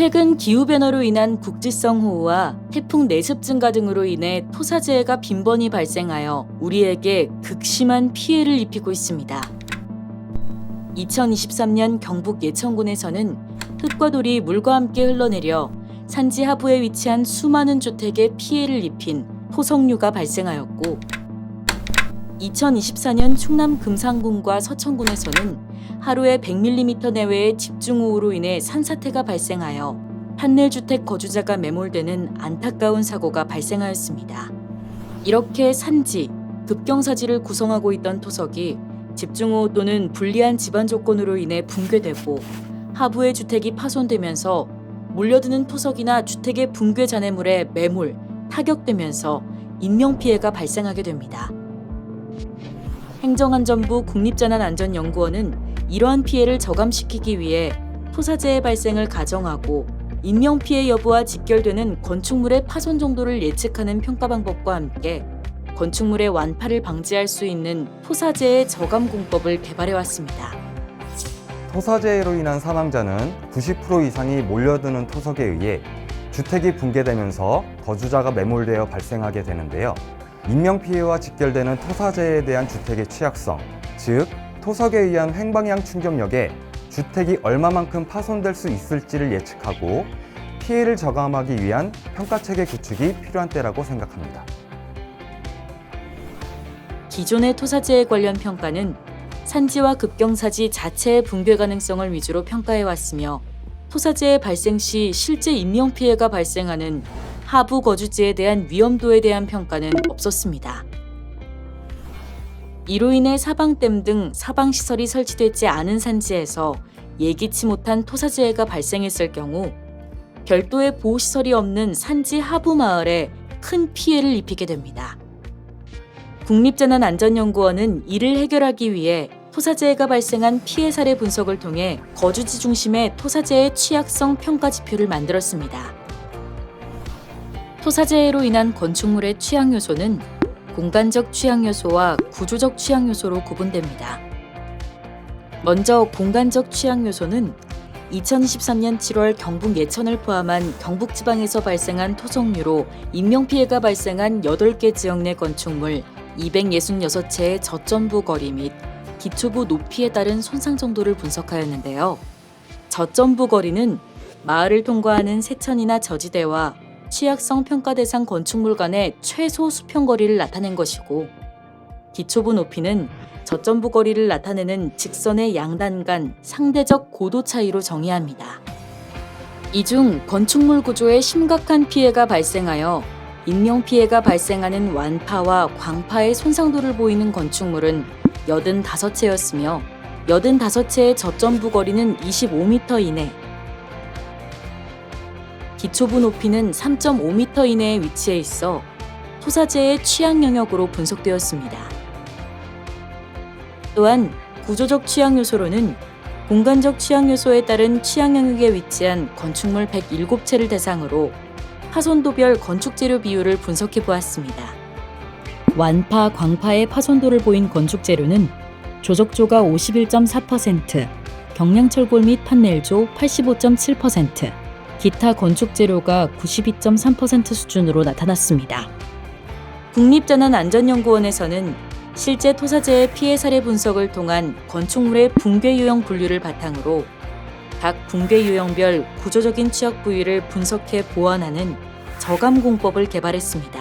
최근 기후변화로 인한 국지성 호우와 태풍 내습 증가 등으로 인해 토사재해가 빈번히 발생하여 우리에게 극심한 피해를 입히고 있습니다. 2023년 경북 예천군에서는 흙과 돌이 물과 함께 흘러내려 산지 하부에 위치한 수많은 주택에 피해를 입힌 토성류가 발생하였고 2024년 충남 금산군과 서천군에서는 하루에 100mm 내외의 집중호우로 인해 산사태가 발생하여 판넬주택 거주자가 매몰되는 안타까운 사고가 발생하였습니다. 이렇게 산지, 급경사지를 구성하고 있던 토석이 집중호우 또는 불리한 집안 조건으로 인해 붕괴되고 하부의 주택이 파손되면서 몰려드는 토석이나 주택의 붕괴 잔해물에 매몰, 타격되면서 인명피해가 발생하게 됩니다. 행정안전부 국립재난안전연구원은 이러한 피해를 저감시키기 위해 토사재해 발생을 가정하고 인명피해 여부와 직결되는 건축물의 파손 정도를 예측하는 평가 방법과 함께 건축물의 완파를 방지할 수 있는 토사재해 저감 공법을 개발해 왔습니다. 토사재해로 인한 사망자는 90% 이상이 몰려드는 토석에 의해 주택이 붕괴되면서 거주자가 매몰되어 발생하게 되는데요. 인명피해와 직결되는 토사재해에 대한 주택의 취약성, 즉 토석에 의한 횡방향 충격력에 주택이 얼마만큼 파손될 수 있을지를 예측하고 피해를 저감하기 위한 평가체계 구축이 필요한 때라고 생각합니다. 기존의 토사재해 관련 평가는 산지와 급경사지 자체의 붕괴 가능성을 위주로 평가해 왔으며 토사재해 발생 시 실제 인명 피해가 발생하는 하부 거주지에 대한 위험도에 대한 평가는 없었습니다. 이로 인해 사방댐 등 사방 시설이 설치되지 않은 산지에서 예기치 못한 토사재해가 발생했을 경우 별도의 보호 시설이 없는 산지 하부 마을에 큰 피해를 입히게 됩니다. 국립재난안전연구원은 이를 해결하기 위해 토사재해가 발생한 피해 사례 분석을 통해 거주지 중심의 토사재해 취약성 평가 지표를 만들었습니다. 토사재해로 인한 건축물의 취약 요소는 공간적 취약 요소와 구조적 취약 요소로 구분됩니다. 먼저 공간적 취약 요소는 2023년 7월 경북 예천을 포함한 경북 지방에서 발생한 토성류로 인명피해가 발생한 8개 지역 내 건축물 266채의 저점부 거리 및 기초부 높이에 따른 손상 정도를 분석하였는데요. 저점부 거리는 마을을 통과하는 세천이나 저지대와 취약성 평가 대상 건축물 간의 최소 수평 거리를 나타낸 것이고 기초부 높이는 저점부 거리를 나타내는 직선의 양단 간 상대적 고도 차이로 정의합니다. 이 중 건축물 구조에 심각한 피해가 발생하여 인명 피해가 발생하는 완파와 광파의 손상도를 보이는 건축물은 85채였으며 85채의 저점부 거리는 25m 이내, 기초부 높이는 3.5m 이내에 위치해 있어 토사재의 취약 영역으로 분석되었습니다. 또한 구조적 취약 요소로는 공간적 취약 요소에 따른 취약 영역에 위치한 건축물 107채를 대상으로 파손도별 건축 재료 비율을 분석해 보았습니다. 완파, 광파의 파손도를 보인 건축 재료는 조적조가 51.4%, 경량철골 및 판넬조 85.7%, 기타 건축 재료가 92.3% 수준으로 나타났습니다. 국립재난안전연구원에서는 실제 토사재해 피해 사례 분석을 통한 건축물의 붕괴 유형 분류를 바탕으로 각 붕괴 유형별 구조적인 취약 부위를 분석해 보완하는 저감 공법을 개발했습니다.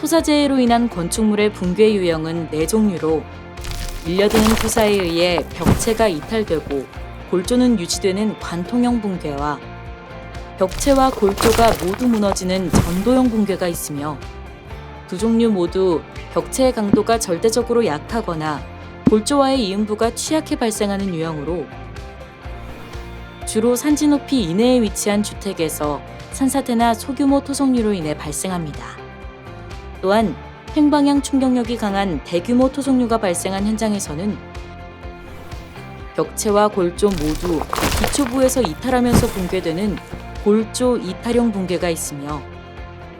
토사재해로 인한 건축물의 붕괴 유형은 네 종류로 밀려드는 토사에 의해 벽체가 이탈되고 골조는 유지되는 관통형 붕괴와 벽체와 골조가 모두 무너지는 전도형 붕괴가 있으며 두 종류 모두 벽체의 강도가 절대적으로 약하거나 골조와의 이음부가 취약해 발생하는 유형으로 주로 산지 높이 이내에 위치한 주택에서 산사태나 소규모 토성류로 인해 발생합니다. 또한 횡방향 충격력이 강한 대규모 토성류가 발생한 현장에서는 벽체와 골조 모두 기초부에서 이탈하면서 붕괴되는 골조 이탈형 붕괴가 있으며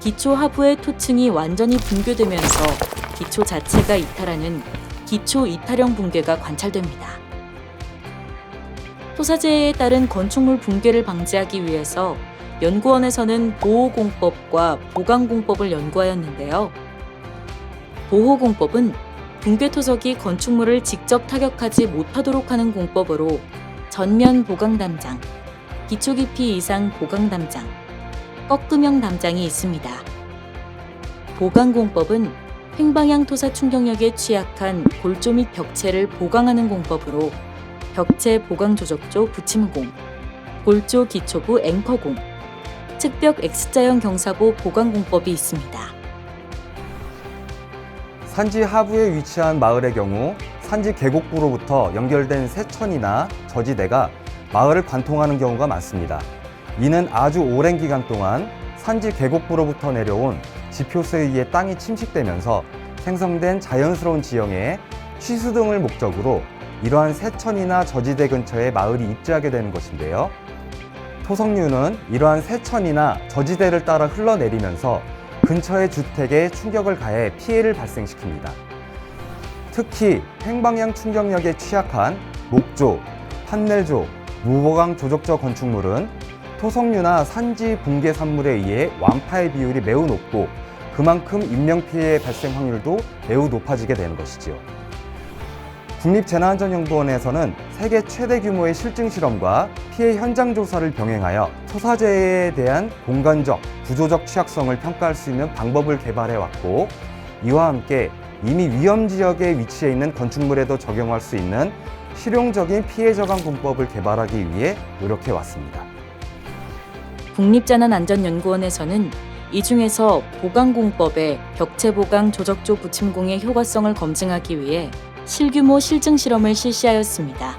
기초 하부의 토층이 완전히 붕괴되면서 기초 자체가 이탈하는 기초 이탈형 붕괴가 관찰됩니다. 토사재해에 따른 건축물 붕괴를 방지하기 위해서 연구원에서는 보호공법과 보강공법을 연구하였는데요. 보호공법은 붕괴 토석이 건축물을 직접 타격하지 못하도록 하는 공법으로 전면 보강 담장, 기초 깊이 이상 보강 담장, 꺾음형 담장이 있습니다. 보강 공법은 횡방향 토사 충격력에 취약한 골조 및 벽체를 보강하는 공법으로 벽체 보강 조적조 붙임공, 골조 기초부 앵커공, 측벽 X자형 경사보 보강 공법이 있습니다. 산지 하부에 위치한 마을의 경우 산지 계곡부로부터 연결된 세천이나 저지대가 마을을 관통하는 경우가 많습니다. 이는 아주 오랜 기간 동안 산지 계곡부로부터 내려온 지표수에 의해 땅이 침식되면서 생성된 자연스러운 지형에 취수 등을 목적으로 이러한 세천이나 저지대 근처에 마을이 입지하게 되는 것인데요. 토성류는 이러한 세천이나 저지대를 따라 흘러내리면서 근처의 주택에 충격을 가해 피해를 발생시킵니다. 특히 횡방향 충격력에 취약한 목조, 판넬조, 무보강 조적조 건축물은 토성류나 산지 붕괴 산물에 의해 완파의 비율이 매우 높고 그만큼 인명피해 발생 확률도 매우 높아지게 되는 것이지요. 국립재난안전연구원에서는 세계 최대 규모의 실증 실험과 피해 현장 조사를 병행하여 토사재해에 대한 공간적, 구조적 취약성을 평가할 수 있는 방법을 개발해 왔고 이와 함께 이미 위험 지역에 위치해 있는 건축물에도 적용할 수 있는 실용적인 피해 저감 공법을 개발하기 위해 노력해 왔습니다. 국립재난안전연구원에서는 이 중에서 보강공법의 벽체 보강 조적조 붙임공의 효과성을 검증하기 위해 실규모 실증 실험을 실시하였습니다.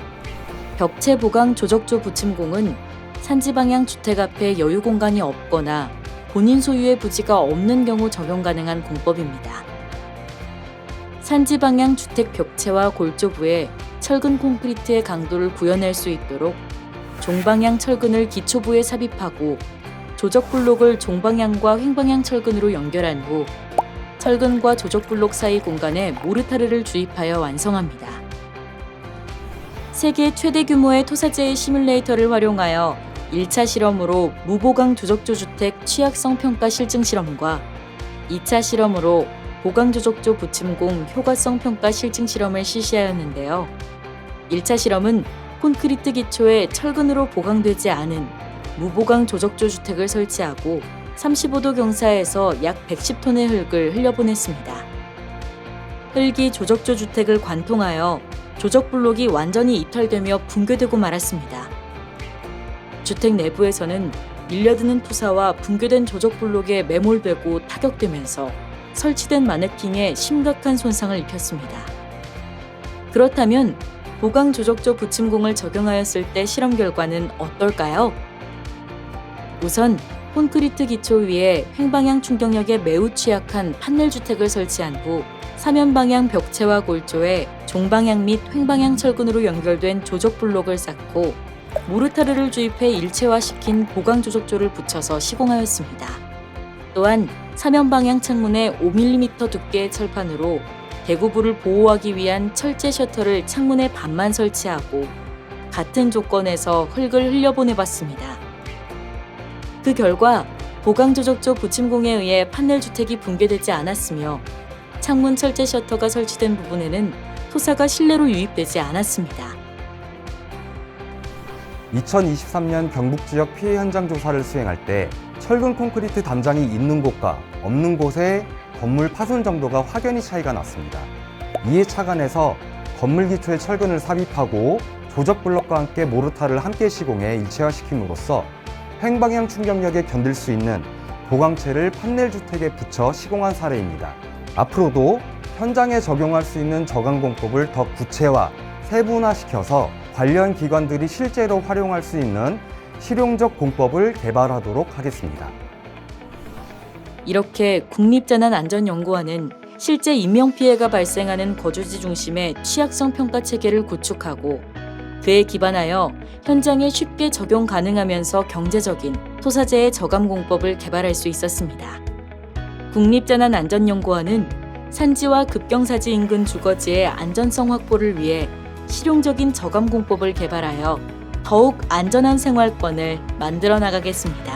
벽체 보강 조적조 붙임공은 산지 방향 주택 앞에 여유 공간이 없거나 본인 소유의 부지가 없는 경우 적용 가능한 공법입니다. 산지 방향 주택 벽체와 골조부에 철근 콘크리트의 강도를 구현할 수 있도록 종방향 철근을 기초부에 삽입하고 조적 블록을 종방향과 횡방향 철근으로 연결한 후 철근과 조적 블록 사이 공간에 모르타르를 주입하여 완성합니다. 세계 최대 규모의 토사제의 시뮬레이터를 활용하여 1차 실험으로 무보강 조적조 주택 취약성 평가 실증 실험과 2차 실험으로 보강 조적조 붙임공 효과성 평가 실증 실험을 실시하였는데요. 1차 실험은 콘크리트 기초에 철근으로 보강되지 않은 무보강 조적조 주택을 설치하고 35도 경사에서 약 110톤의 흙을 흘려보냈습니다. 흙이 조적조 주택을 관통하여 조적 블록이 완전히 이탈되며 붕괴되고 말았습니다. 주택 내부에서는 밀려드는 투사와 붕괴된 조적 블록에 매몰되고 타격되면서 설치된 마네킹에 심각한 손상을 입혔습니다. 그렇다면 보강 조적조 붙임공을 적용하였을 때 실험 결과는 어떨까요? 우선 콘크리트 기초 위에 횡방향 충격력에 매우 취약한 판넬 주택을 설치한 후 사면 방향 벽체와 골조에 종방향 및 횡방향 철근으로 연결된 조적 블록을 쌓고 모르타르를 주입해 일체화시킨 보강 조적조를 붙여서 시공하였습니다. 또한 사면 방향 창문에 5mm 두께의 철판으로 대구부를 보호하기 위한 철제 셔터를 창문에 반만 설치하고 같은 조건에서 흙을 흘려보내봤습니다. 그 결과 보강 조적조 붙임공에 의해 판넬 주택이 붕괴되지 않았으며 창문 철제 셔터가 설치된 부분에는 토사가 실내로 유입되지 않았습니다. 2023년 경북 지역 피해 현장 조사를 수행할 때 철근 콘크리트 담장이 있는 곳과 없는 곳의 건물 파손 정도가 확연히 차이가 났습니다. 이에 착안해서 건물 기초에 철근을 삽입하고 조적 블럭과 함께 모르타를 함께 시공해 일체화시킴으로써 횡방향 충격력에 견딜 수 있는 보강체를 판넬 주택에 붙여 시공한 사례입니다. 앞으로도 현장에 적용할 수 있는 저강공법을 더 구체화, 세분화시켜서 관련 기관들이 실제로 활용할 수 있는 실용적 공법을 개발하도록 하겠습니다. 이렇게 국립재난안전연구원은 실제 인명피해가 발생하는 거주지 중심의 취약성 평가 체계를 구축하고 그에 기반하여 현장에 쉽게 적용 가능하면서 경제적인 토사재해 저감 공법을 개발할 수 있었습니다. 국립재난안전연구원은 산지와 급경사지 인근 주거지의 안전성 확보를 위해 실용적인 저감 공법을 개발하여 더욱 안전한 생활권을 만들어 나가겠습니다.